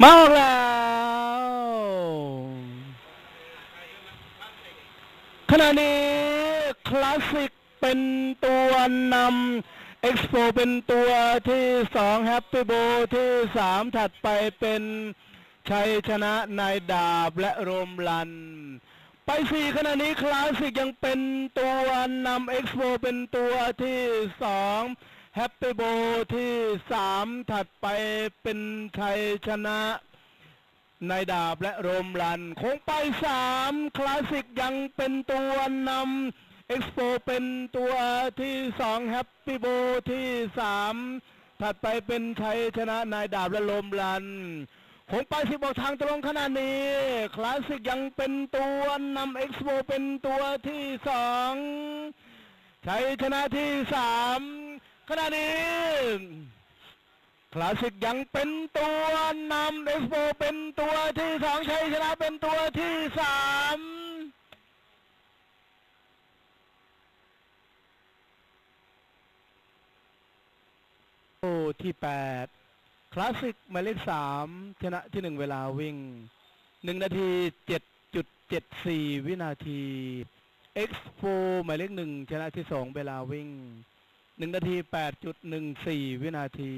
มาออกแล้ว ขณะนี้คลาสสิกเป็นตัวนำเอ็กซ์โปเป็นตัวที่สองแฮปปี้โบที่สามถัดไปเป็นชัยชนะนายดาบและโรมลัน ไปสี่ขณะนี้คลาสสิกยังเป็นตัวนำเอ็กซ์โปเป็นตัวที่สอง แฮปปี้โบที่สามถัดไปเป็นชัยชนะนายดาบและโรมลันคงไปสามคลาสสิกยังเป็นตัวนำเอ็กซ์โปเป็นตัวที่สองแฮปปี้โบที่สามถัดไปเป็นชัยชนะนายดาบและโรมลันคงไปสิบอกทางตรงขนาดนี้ คลาสสิกยังเป็นตัวนำเอ็กซ์โปเป็นตัวที่สองชัยชนะที่สาม ขณะนี้คลาสสิกยังเป็นตัวนำเอ็กโปเป็นตัวที่สองชัยชนะเป็นตัวที่สามโอ้ที่แปดคลาสสิกหมายเลขสามชนะที่หนึ่งเวลาวิ่งหนึ่งนาทีเจ็ดจุดเจ็ดสี่วินาทีเอ็กโปหมายเลขหนึ่งชนะที่สองเวลาวิ่ง หนึ่งนาทีแปดจุดหนึ่งสี่วินาที